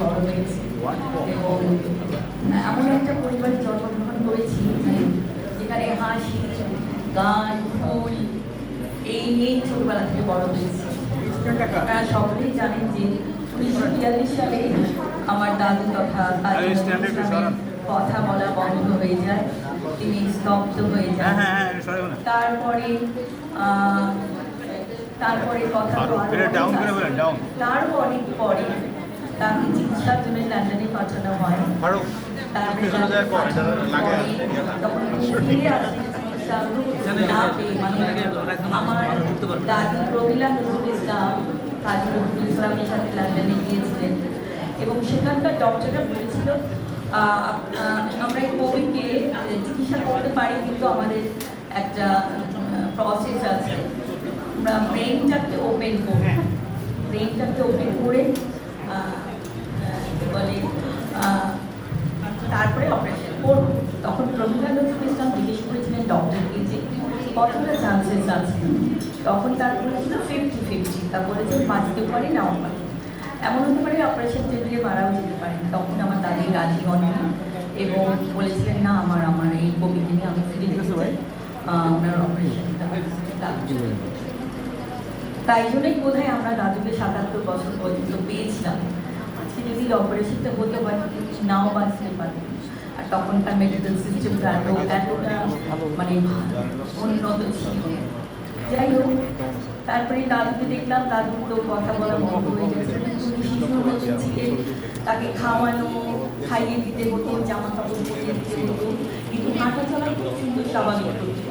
বড় হয়েছি এবং এমন একটা পরিবারে জন্মগ্রহণ করেছি যেখানে হাসি গান ফুল এই নিয়েই ছোটবেলা থেকে বড় হয়েছি আপনারা সকলেই জানেন যে উনিশশো বিয়াল্লিশ সালে আমার দাদু তথা কথা বলা বন্ধ হয়ে যায় তিনি স্তব্ধ হয়ে যান তারপরে তারপরে কথা তো আরও এটা down করে অনেক বলেন, আছে। down। তারও অনেক পরে তাকে চিকিৎসার জন্য লন্ডনে পাঠানো হয়। তারপরে তখন ফিরে আসে পেয়ে, মানে আমার দাদি প্রমীলা নজরুল ইসলাম কাজী নজরুল ইসলামের সাথে লন্ডনে গিয়েছিলেন এবং সেখানকার ডক্টররা বলেছিল আমরা এই কোভিডকে চিকিৎসা করতে পারি কিন্তু আমাদের একটা প্রসেস আছে। আমরা ব্রেনটাকে ওপেন করব। ব্রেনটাকে ওপেন করে আহ, আহ, কি বলে আহ, তারপরে অপারেশন করব তখন প্রমীলা নজরুল ইসলাম জিজ্ঞেস করেছিলেন ডক্টরকে যে কতটা চান্সেস আছে। তখন তার বলেছিল ফিফটি ফিফটি তা বলেছে বাঁচতেও পারি নাও পারি এমন হতে পারে অপারেশন টেবিলে মারাও যেতে পারে। তখন আমার দাদি রাজি হন এবং বলেছিলেন না আমার আমার এই কবিকে নিয়ে আমি ফিরে যেতে আহ, আপনার অপারেশনটা তাই জন্যই বোধ হয় আমরা দাদুকে সাতাত্তর বছর পর্যন্ত পেয়েছিলাম। আজকে যদি অপারেশনটা হতে পারে নাও বাঁচতে পারে তখনকার মেডিকেল সিস্টেমটা এত এতটা মানে উন্নত ছিল। যাই হোক তারপরে দাদুকে দেখলাম দাদুর তো কথা বলা বন্ধ হয়ে গেছে। তাকে খাওয়ানো, খাইয়ে দিতে হতো জামা কাপড় পরিয়ে দিতে হতো। কিন্তু হাঁটা চলা খুব সুন্দর স্বাভাবিক করতে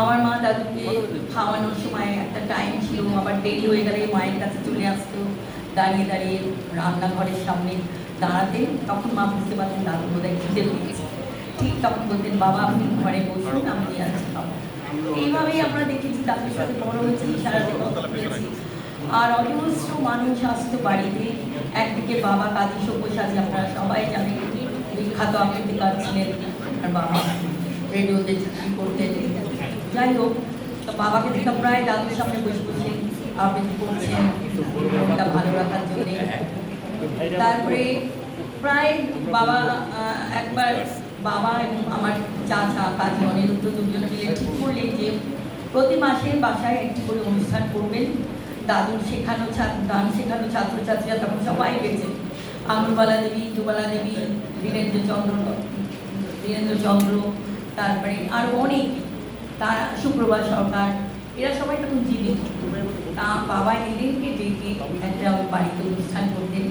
আমার মা দাদুকে খাওয়ানোর সময় একটা টাইম ছিল, আবার দেরি হয়ে গেলে মায়ের কাছে চলে আসতো। দাঁড়িয়ে দাঁড়িয়ে রান্নাঘরের সামনে দাঁড়াতে, তখন মা বুঝতে পারতেন দাদু বোধহয় খিদে পেয়েছে ঠিক তখন বলতেন, বাবা, আপনি ঘরে বসুন, আমি নিয়ে আসছি খাব এইভাবেই আমরা দেখেছি দাদুর সাথে বড় হয়েছি, সারা জীবন আর অজস্র মানুষ আসতো বাড়িতে। একদিকে বাবা কাজী সব্যসাচী, আপনারা সবাই জানেন, বিখ্যাত আবৃত্তিকার ছিলেন আর বাবা। রেডিওতে চাকরি করতেন যাই হোক, তো বাবাকে দেখলাম প্রায় দাদুর সামনে বসে বসে আবৃত্তি করছেন। ভালো রাখার জন্যে। তারপরে প্রায় বাবা একবার বাবা এবং আমার চাচা, কাজী অনিরুদ্ধ দুজন মিলে ঠিক করলেন যে প্রতি মাসে বাসায় একটি করে অনুষ্ঠান করবেন। দাদুর শেখানো ছাত্র গান শেখানো ছাত্রছাত্রীরা, তখন সবাই গেছে। আমরবালা দেবী দুবালা দেবী বীরেন্দ্র চন্দ্র বীরেন্দ্র চন্দ্র তারপরে আরও অনেক, তারা শুক্রবার সরকার, এরা সবাই তখন জীবিত তা বাবা এদেরকে ডেকে একটা বাড়িতে অনুষ্ঠান করতেন।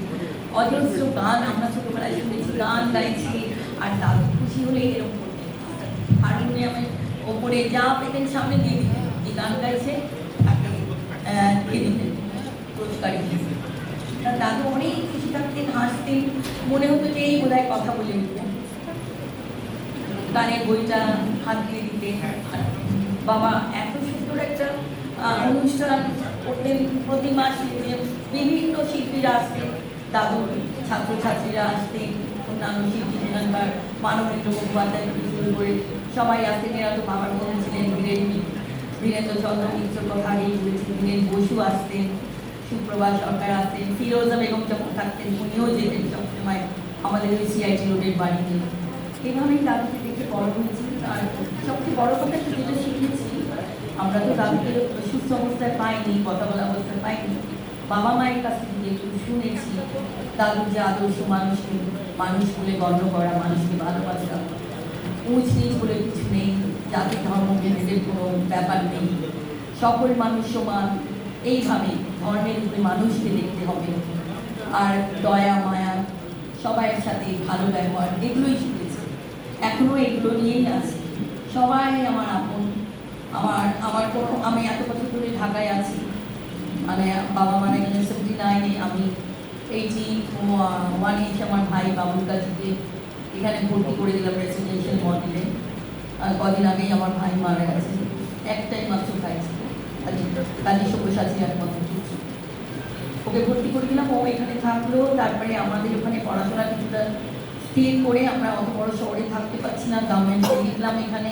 অজস্র গান আমরা ছোটবেলায় শুনেছি, গান গাইছি, আর দাদু খুশি হলেই এরকম করতেন হারমোনিয়ামের ওপরে যা পেতেন সামনে দিয়ে দিতেন। যে গান গাইছে, তাকে দিতেন হিসেবে দাদু অনেক খুশি থাকতেন, হাসতেন। মনে হতো যে এই বোধহয় কথা বলে উঠতেন গানের বইটা হাত দিয়ে দিতে আর বাবা এত সুন্দর একটা অনুষ্ঠান করতেন প্রতি মাসে। বিভিন্ন শিল্পীরা আসতেন। দাদুর ছাত্রছাত্রীরা আসতেন অন্যান্য শিল্পী সেখানকার মানবেন্দ্র মুখোপাধ্যায় শুরু করে সবাই আসতেন এরা তো বাবার মধ্যে ছিলেন বীরেন বীরেন্দ্র চন্দ্র মিত্র কথা বীরেন বসু আসতেন সুপ্রভা সরকার আসতেন, ফিরোজা বেগম যখন থাকতেন, উনিও যেতেন সবসময় আমাদের ওই সিআইটি রোডের বাড়িতে। এভাবেই দাদুকে দেখে বড় হয়েছি। আর সবচেয়ে বড় কথা যেটা শিখেছি, আমরা তো দাদুকে সুস্থ অবস্থায় পাইনি, কথা বলা অবস্থায় পাইনি। বাবা মায়ের কাছ থেকে যেটুকু শুনেছি দাদুর যে আদর্শ মানুষকে মানুষ বলে গণ্য করা, মানুষকে ভালোবাসা। উঁচ নিচ বলে কিছু নেই, জাতি ধর্ম ভেদের কোনো ব্যাপার নেই। সকল মানুষ সমান, এইভাবে ধর্মের উপরে মানুষকে দেখতে হবে। আর দয়া, মায়া, সবাইয়ের সাথে ভালো ব্যবহার, এগুলোই শিখেছি এখনও এগুলো নিয়েই আছি। সবাই আমার আপন, আমার আমার কোনো, আমি এত বছর ধরে ঢাকায় আছি। মানে বাবা মারা গেলেন সেভেন্টি নাইনে আমি এইটি ওয়ানে এসে আমার ভাই বাবুর কাছে এখানে ভর্তি করে দিলাম রেসিডেন্সিয়াল মডেলে কদিন আগেই আমার ভাই মারা গেছে। একটাই মাত্র ভাই ছিল। কাজী সব্যসাচী একমাত্র পুত্র। ওকে ভর্তি করে দিলাম, ও এখানে থাকল। তারপরে আমাদের ওখানে পড়াশোনা কিছুটা স্থির করে আমরা অত বড় শহরে থাকতে পারছি না। গভর্নমেন্টে লিখলাম এখানে।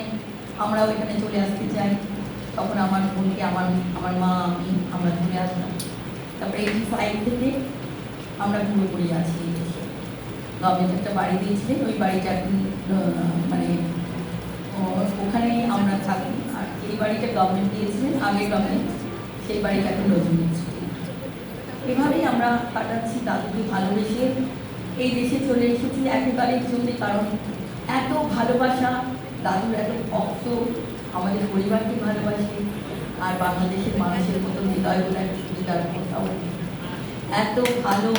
আমরাও এখানে চলে আসতে চাই। তখন আমার বোনকে, আমার আমার মা, আমি, আমরা ঘুরে আসলাম। তারপরে এইটি ফাইভ থেকে আমরা ঘুরে পুরোপুরি আছি গভর্নমেন্ট একটা বাড়ি দিয়েছিলেন ওই বাড়িটা মানে ওখানে আমরা থাকি। আর এই বাড়িটা গভর্নমেন্ট দিয়েছিলেন আগে গভর্নমেন্ট সেই বাড়িটা এখন দিয়েছে এভাবেই আমরা কাটাচ্ছি দাদুকে ভালোবেসে। এই দেশে চলে এসেছি একেবারের জন্য কারণ এত ভালোবাসা, দাদুর এত ভক্ত আমাদের পরিবারকে ভালোবাসে আর বাংলাদেশের মানুষের মতো হৃদয় বোধ তার কোথাও এত ভালো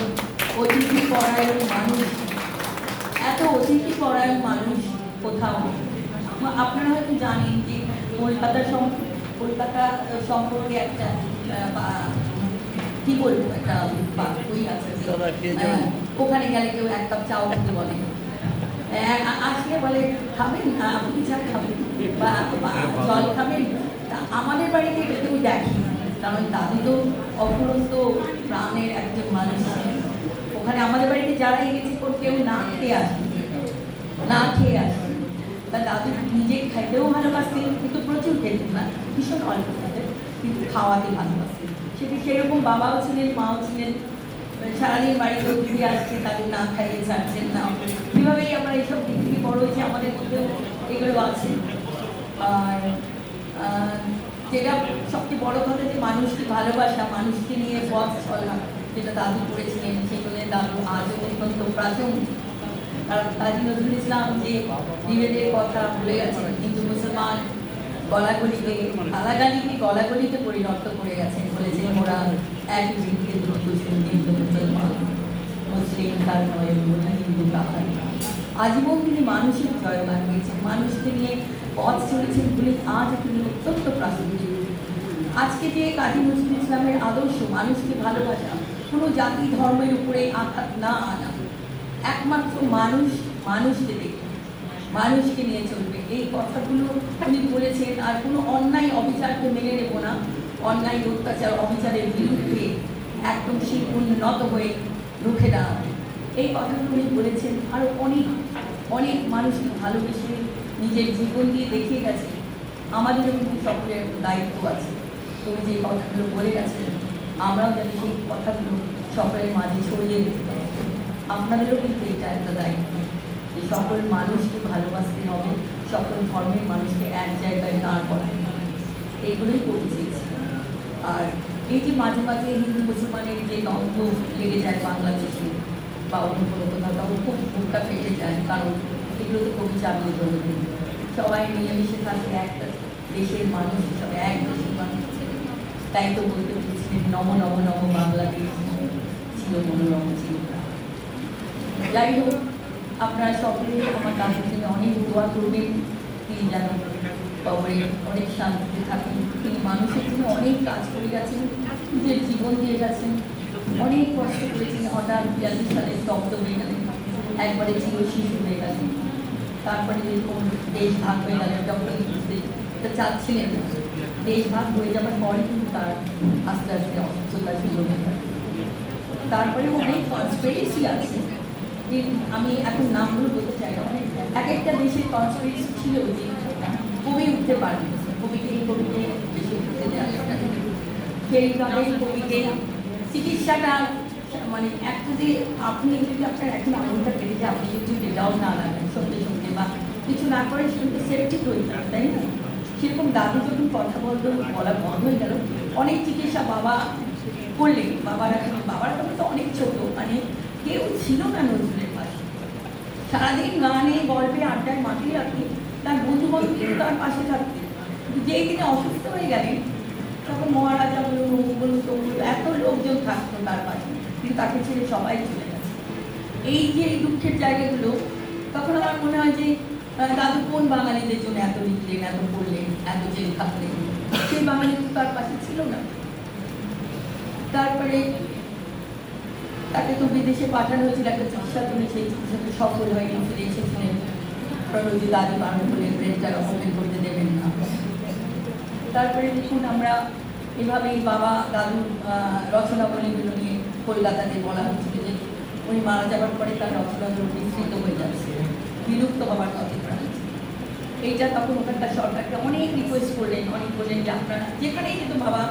অতিথি পরায়ণ মানুষ এত অতিথি পরায়ণ মানুষ কোথাও আপনারা হয়তো জানেন যে কলকাতা কলকাতা সম্পর্কে একটা কি বলব একটা বা- বই আছে হ্যাঁ, ওখানে গেলে কেউ এক কাপ চাও খেতে বলে। আসলে বলে, খাবেন না, আপনি চা খাবেন, বা বা, জল খাবেন আমাদের বাড়িতে এটা কেউ দেখি কারণ দাদু তো অপরন্ত প্রাণের একজন মানুষ ওখানে আমাদের বাড়িতে যারাই গেছে কেউ না খেয়ে আসে না খেয়ে আসে তা দাদু নিজে খাইতেও ভালোবাসতেন কিন্তু প্রচুর খেতেন না ভীষণ অল্প খেতেন কিন্তু খাওয়াতে ভালোবাসতেন সেটি সেরকম বাবাও ছিলেন, মাও ছিলেন। সারাদিন বাড়িতে ঘুরে আসছে, তাদের না খাইয়ে ছাড়ছেন, না এভাবেই আমরা এইসব দিক থেকে বড় হয়েছি, আমাদের মধ্যেও এগুলো আছে। আর যেটা সবচেয়ে বড় কথা যে মানুষকে ভালোবাসা, মানুষকে নিয়ে পথ চলা, যেটা দাদু করেছিলেন সেগুলো দাদু আজও অত্যন্ত প্রাসঙ্গিক কারণ কাজী নজরুল ইসলাম যে বিভেদের কথা বলে গেছেন, হিন্দু, মুসলমান গলাগলিতে গালাগালিকে গলাগলিতে পরিণত করে গেছেন, বলেছেন ওরা এক বৃক্ষে দুটো হিন্দু মুসলমান মুসলিম তার নয় আজীবন তিনি মানুষের জয়গান গেয়েছেন মানুষকে নিয়ে পথ চলেছেন বলে আজ তিনি অত্যন্ত প্রাসঙ্গিক। আজকে যে কাজী নজরুল ইসলামের আদর্শ মানুষকে ভালোবাসা, কোনো জাতি ধর্মের উপরে আঘাত না আনা। একমাত্র মানুষ মানুষকে দেখে, মানুষকে নিয়ে চলবে। এই কথাগুলো উনি বলেছেন, আর কোনো অন্যায় অবিচারকে মেনে নেব না। অন্যায় অত্যাচার অবিচারের বিরুদ্ধে একদম সেই উন্নত হয়ে রুখে দাঁড়াবে এই কথাগুলি বলেছেন আরও অনেক অনেক মানুষকে ভালোবেসে নিজের জীবন দিয়ে দেখিয়ে গেছে। আমাদেরও কিন্তু সকলের দায়িত্ব আছে। তুমি যে কথাগুলো বলে গেছেন, আমরাও যেন সেই কথাগুলো সকলের মাঝে ছড়িয়ে দিতে পারি। আপনাদেরও কিন্তু এটা একটা দায়িত্ব যে সকল মানুষকে ভালোবাসতে হবে, সকল ধর্মের মানুষকে এক জায়গায় দাঁড় করাতে হবে। এইগুলোই করতে চেয়েছি। আর এই যে মাঝে মাঝে হিন্দু মুসলমানের যে দ্বন্দ্ব লেগে যায় বাংলাদেশে বা অন্য কোনো কোথাও তখন খুব বুকটা ফেটে যায়, কারণ এগুলো তো কবি চাপিয়ে ধরে সবাই মিলেমিশে থাকে, একটা দেশের মানুষ হিসাবে এক দেশের মানুষ। তাই তো বলতে পেরেছিলেন নম নম নম বাংলাদেশ ছিল মনোরম ছিল। যাই হোক, আপনারা সকলে আমার জন্য অনেক দোয়া করবেন। তিনি যেন অনেক শান্তিতে থাকেন। মানুষের জন্য অনেক কাজ করে গেছেন, নিজের জীবন দিয়ে গেছেন। অনেক কষ্ট করেছেন, হঠাৎ বিয়াল্লিশ সালে স্তব্ধ হয়ে গেলেন। একবারে ছিল শিশু হয়ে গেলেন। তারপরে যেরকম দেশ ভাগ হয়ে গেল, যখন এটা চাচ্ছিলেন দেশ ভাগ হয়ে যাওয়ার পরে কিন্তু তার আস্তে আস্তে অসুস্থতা গেল। তারপরে অনেক কনস্পিরেসি আছে। আমি এখন নামগুলো বলতে চাই না এক একটা দেশের কনস্পিরেসি ছিল যে কবি উঠতে পারবে। কবিকে কবিকে বেশি উঠতে দেওয়া যাবে না। সেইভাবে কবিকে চিকিৎসাটা মানে একটা যে আপনি যদি আপনার এখন আঙুলটা কেটে যায়, আপনি যদি এটাও না লাগান, সঙ্গে সঙ্গে বা কিছু না করে সেটা সেফটি হয়ে যাবে তাই না? সেরকম দাদু যখন কথা বলতো, বলা বন্ধ হয়ে গেল। অনেক চিকিৎসা বাবা করলেন বাবারা বাবার তখন তো অনেক ছোট মানে কেউ ছিল না নজরুলের পাশে। সারাদিন গানে, গল্পে, আড্ডায় মাতিয়ে রাখতেন তার বন্ধু বান্ধব তার পাশে থাকতেন। যেই তিনি অসুস্থ হয়ে গেলেন তখন মহারাজা বলুন বলুন তমুক এত লোকজন থাকতো তার পাশে কিন্তু তাকে ছেড়ে সবাই চলে গেছে এই যে এই দুঃখের জায়গাগুলো, তখন আমার মনে হয় যে দাদু কোন বাঙালিদের জন্য এত লিখলেন এত পড়লেন, এত জেল খাটলেন? সেই বাঙালি তো তার পাশে ছিল না। তারপরে তাকে তো বিদেশে পাঠানো হয়েছিল, একটা চিকিৎসা করে সেই চিকিৎসাতে সফল হয়নি ফিরে এসেছিলেন প্রণজি দাদি বারণ করলেন ব্রেনটা ওপেন করতে দেবেন না। তারপরে দেখুন আমরা এভাবেই বাবা, দাদু রচনাবলীগুলো নিয়ে কলকাতাতে বলা হচ্ছিল যে উনি মারা যাওয়ার পরে তার রচনাগুলো বিস্তৃত হয়ে যাচ্ছে, বিলুপ্ত কথা প্রায় এইটা তখন ওখানকার সরকারকে অনেক রিকোয়েস্ট করলেন, অনেক বললেন যে আপনারা যেখানেই যেত বাবা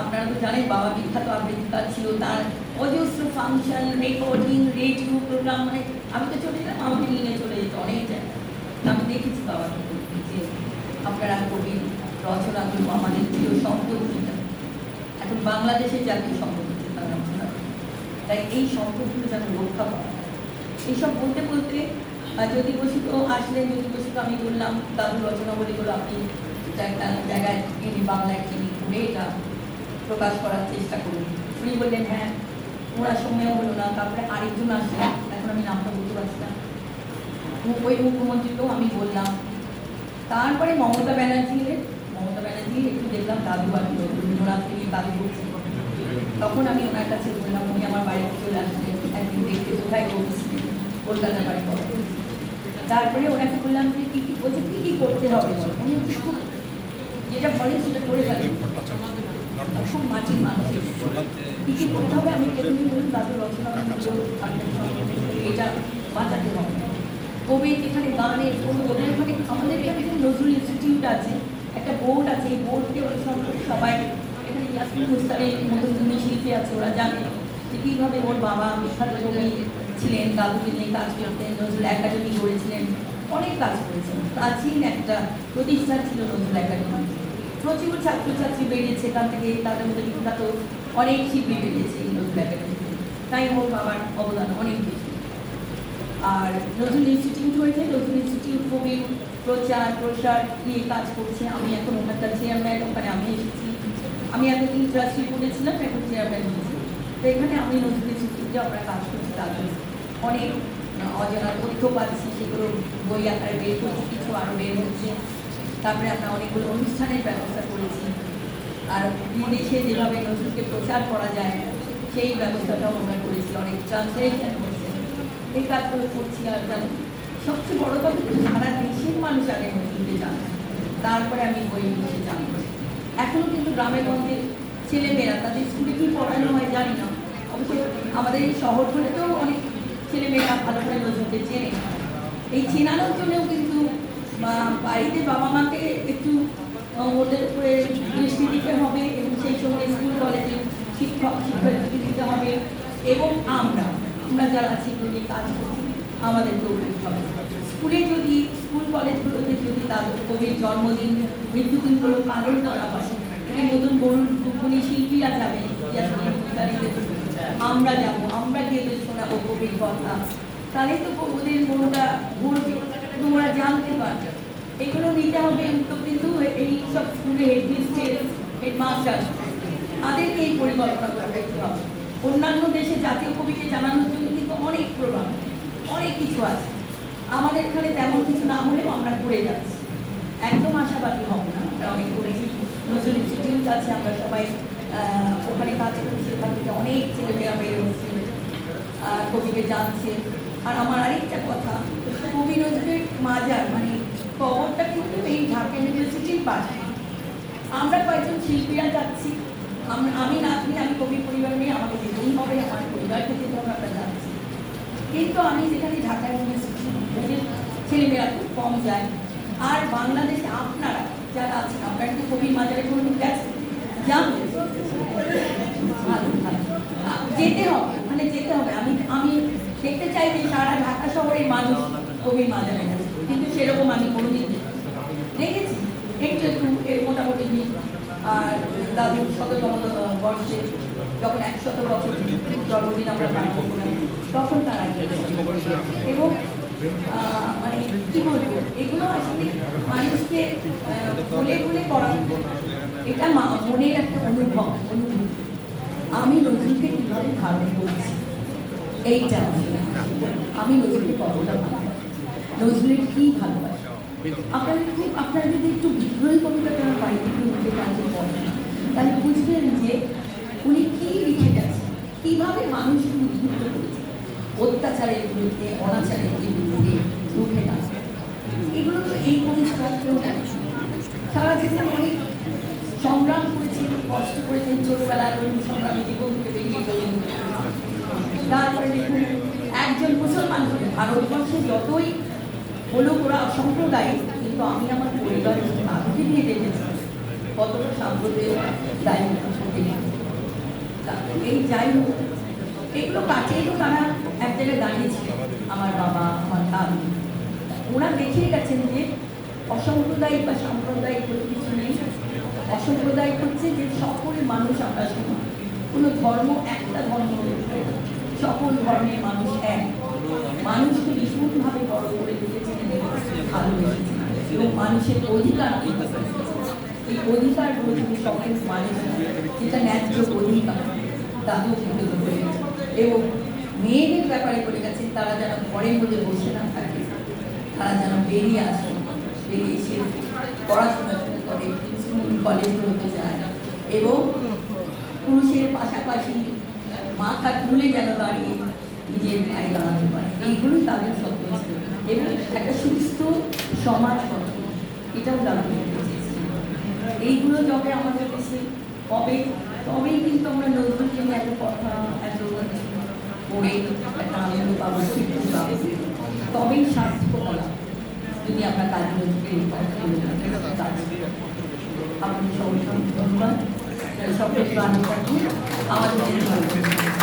আপনারা তো জানেন বাবা বিখ্যাত আবৃত্তিকার ছিল, তার অজস্র ফাংশন রেকর্ডিং রেডিও প্রোগ্রাম মানে আমি তো চলে গেলাম আমাকে নিয়ে চলে যেত অনেক জায়গায়। আমি দেখেছি বাবার যে আপনারা কবি রচনাগুলো আমাদের প্রিয় সম্পদ এখন বাংলাদেশের জাতীয় সম্পদ তার রচনা। তাই এই সম্পদগুলো যেন রক্ষা করা এইসব বলতে বলতে জ্যোতি বসিত আসলেন জ্যোতি বসিত আমি বললাম দাদু রচনা বলে বলো আপনি একটা জায়গায় তিনি বাংলায় তিনি করে এটা প্রকাশ করার চেষ্টা করুন উনি বললেন হ্যাঁ ওনার সময়ও হলো না, তারপরে আরেকজন আসলেন, এখন আমি নামটা বলতে পারছি না। ওই মুখ্যমন্ত্রীকেও আমি বললাম। তারপরে মমতা ব্যানার্জি মমতা ব্যানার্জি, একটু দেখলাম দাদু দাদু তখন আমি ওনার কাছে বললাম, উনি আমার বাড়িতে চলে একদিন দেখতে কোথায় করছিলেন কলকাতা বাড়ি তারপরে ওনাকে বললাম যে, কী কী, বলছে, কী কী করতে হবে উনি যেটা বলে সেটা করে খুব মাটির মানুষ। কী কী করতে হবে? আমি প্রথমে বলুন দাদু, রচনা এটা বাঁচাতে হবে। কবি এখানে গানের কোনো আমাদের এখানে নজরুল ইনস্টিটিউট আছে একটা বোর্ড আছে, এই বোর্ডকে ওই সম্পর্কে সবাই এখানে ইয়াসমিন মুস্তানের মতন দুই শিল্পী আছে, ওরা জানে যে কীভাবে ওর বাবা বিখ্যাত কবি ছিলেন দাদুকে নিয়ে কাজ করতেন, নজরুল একাডেমি করেছিলেন, অনেক কাজ করেছেন। প্রাচীন একটা প্রতিষ্ঠান ছিল নজরুল একাডেমি। প্রচুর ছাত্রছাত্রী বেরিয়েছে, এখান থেকে তাদের মধ্যে বিখ্যাত অনেক শিল্পী বেরিয়েছে এই নজরুল একাডেমিতে তাই ওর বাবার অবদান অনেক বেশি। আর নজরুল ইনস্টিটিউট হয়েছে, নজরুল ইনস্টিটিউট কবির প্রচার প্রসার নিয়ে কাজ করছে আমি এখন ওখানকার চেয়ারম্যান ওখানে আমি এসেছি আমি এতদিন ট্রাস্টি করেছিলাম এখন চেয়ারম্যান হয়েছি তো এখানে আমি নজরুল ইনস্টিটিউটে আমরা কাজ করছি তাদের অনেক অজানা তথ্য পাচ্ছি সেগুলো বই আকারে বের করছি কিছু আরও বের হচ্ছে তারপরে আমরা অনেকগুলো অনুষ্ঠানের ব্যবস্থা করেছি আর বিদেশে যেভাবে নজরুলকে প্রচার করা যায়, সেই ব্যবস্থাটাও আমরা করেছি, অনেক ট্রান্সলেশন হচ্ছে এই কাজগুলো করছি আর সবচেয়ে বড় কথা সারা দেশের মানুষ আগে নজরুলকে জানে তারপরে আমি বই বসে জানব এখনও কিন্তু গ্রামে গঞ্জে ছেলেমেয়েরা, তাদের স্কুলে কি পড়ানো হয় জানি না। অবশ্য আমাদের এই শহরগুলোতেও অনেক ছেলেমেয়েরা ভালো করে নজরুলকে চেনে। এই চেনানোর জন্যও কিন্তু বাড়িতে বাবা মাকে একটু ওদের উপরে দৃষ্টি দিতে হবে এবং সেই সময় স্কুল, কলেজে শিক্ষক শিক্ষার্থী দিতে হবে। এবং আমরা আমরা যারা আছি কাজ করছি আমাদের দৌড়তে হবে। স্কুলে যদি, স্কুল কলেজগুলোতে যদি তাদের কবির জন্মদিন মৃত্যুদিনগুলো পালন করা হয় নতুন দুপুনি শিল্পীরা যাবে আমরা যাব, আমরা গিয়ে তো শোনাবো কবির কথা, তাহলে তো ওদের মনটা ঘুরবে ওরা জানতে পারবে। এগুলো নিতে হবে তো কিন্তু এই সব স্কুলে হেড মিস্ট্রেস হেডমাস্টার তাদেরকে এই পরিকল্পনা করে হবে। অন্যান্য দেশে জাতীয় কবিকে জানানোর জন্য কিন্তু অনেক প্রোগ্রাম অনেক কিছু আছে। আমাদের এখানে তেমন কিছু না হলেও আমরা করে যাচ্ছি। একদম আশাবাদী হব না। আমরা অনেক করেছি। নজরুল ইনস্টিটিউট আছে আমরা সবাই ওখানে কাজ করছি। ওখান থেকে অনেক ছেলেমেয়েরা বের হচ্ছে আহ, কবিকে জানছে। আর আমার আরেকটা কথা কবি নজরুলের মাজার মানে কবরটা কিন্তু এই ঢাকা ইউনিভার্সিটির পাশে। আমরা কয়েকজন শিল্পীরা যাচ্ছি। আম- নাতনি আমি কবি পরিবার নিয়ে আমাকে যেতেই হবে আমার পরিবারকে যেতে হবে আমরা কিন্তু আমি যেখানে ঢাকা ইউনিভার্সিটি ছেলেমেয়েরা খুব কম যায়। আর বাংলাদেশে আপনারা যারা আছেন, আপনারা কি কবির মাজারে কোনো গেছেন? যান যেতে হবে মানে যেতে হবে। আমি আমি দেখতে চাই যে সারা ঢাকা শহরের মানুষ কবির মাজারে গেছে। কিন্তু সেরকম আমি কোনোদিন। দেখেছি। একটু একটু, এর মোটামুটি আর দাদুর শততম বর্ষে যখন একশত বছর জন্মদিন আমরা পালন করলাম তখন তারা এবং মানে কি বলব, এগুলো আসলে মানুষকে বলে বলে করা। এটা মনের একটা অনুভব, অনুভূতি। আমি নজরুলকে কীভাবে ধারণ করছি? এইটা আমি। নজরুলকে কতটা ভালোবাসি? নজরুলের কী ভালোবাসি? আপনারা খুব আপনারা যদি একটু বিদ্রোহী কবিতা আমার বাড়িতে একটু উঠে কাজে পড়েন তাহলে বুঝবেন যে উনি কী লিখে গেছেন, কীভাবে মানুষকে উদ্বুদ্ধ করেছে অত্যাচারের বিরুদ্ধে, অনাচারের বিরুদ্ধে রুখে দাঁড়ানো এগুলো তো এই পরিষ্কার কেউ। সারা জীবন অনেক সংগ্রাম করেছেন কষ্ট করেছেন ছোটবেলায় ওই সংগ্রামী জীবন বেরিয়ে গেলেন তারপরে দেখুন, একজন মুসলমান হয়ে ভারতবর্ষে যতই হলো ওরা সম্প্রদায়, কিন্তু আমি আমার পরিবারের তাদেরকে নিয়ে দেখেছি, কতটা সাম্প্রদায়িক দায়িত্ব এই যাই হোক, এগুলো কাটিয়ে তো তারা এক জায়গায় দাঁড়িয়েছিল আমার বাবা, আমার দাদু ওরা দেখিয়ে গেছেন যে অসাম্প্রদায়িক বা সাম্প্রদায়িক কোনো কিছু নেই। অসাম্প্রদায়িক হচ্ছে যে সকল মানুষ আমরা সমান কোনো ধর্ম, একটা ধর্ম সকল ধর্মের মানুষ এক। মানুষকে ভীষণভাবে বড় করে তুলেছেন ভালোবেসেছেন। এবং মানুষের অধিকার এই অধিকার তিনি সকল মানুষ যেটা ন্যায্য অধিকার তাদের এবং মেয়েদের ব্যাপারে করে গেছেন তারা যেন ঘরের মধ্যে বসে না থাকে, তারা যেন বেরিয়ে আসে, বেরিয়ে এসে পড়াশোনা শুরু করে, স্কুল, কলেজগুলোতে যায়। এবং পুরুষের পাশাপাশি মাথা তুলে যেন দাঁড়িয়ে নিজের গায়ে দাঁড়াতে পারে। এইগুলোই তাদের ছিল। এবং একটা সুস্থ সমাজ গঠন, এটাও তারা এইগুলো যবে আমাদের দেশে কবে তবেই কিন্তু আমরা নজরুলকে নিয়ে এত কথা, এত পড়ে একটা আনন্দ পাবো শিক্ষা পাবো। তবেই স্বাস্থ্যকতা যদি আপনার কাজগুলো নজরুলের। আপনাদের সবাই ধন্যবাদ। সকলের আনন্দ আমাদের